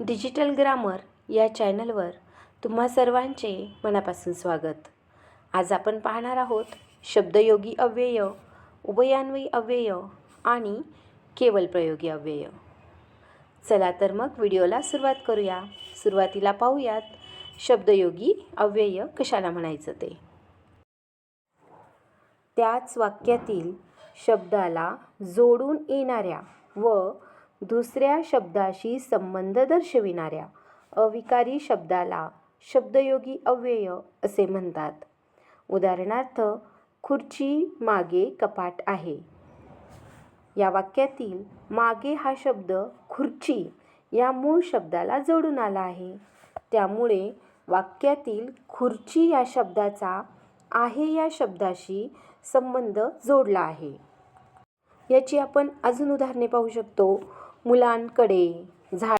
Digital grammar या चॅनलवर तुम्हा सर्वांचे मनापासून स्वागत. आज आपण पाहणार आहोत शब्दयोगी अव्यय उभयान्वयी अव्यय आणि केवल प्रयोगी अव्यय. चला तर मग व्हिडिओला सुरुवात करूया. सुरुवातीला पाहूयात शब्दयोगी अव्यय कशाला म्हणायचं ते. त्याच वाक्यातील शब्दाला जोडून येणाऱ्या व दुसऱ्या शब्दाशी संबंध दर्शविणाऱ्या अविकारी शब्दाला शब्दयोगी अव्यय असे म्हणतात. उदाहरणार्थ खुर्ची मागे कपाट आहे. या वाक्यातील मागे हा शब्द खुर्ची या मूळ शब्दाला जोडून आला आहे. त्यामुळे वाक्यातील खुर्ची या शब्दाचा आहे या शब्दाशी संबंध जोडला आहे. याची आपण अजून उदाहरणे पाहू शकतो. मुलांकडे झा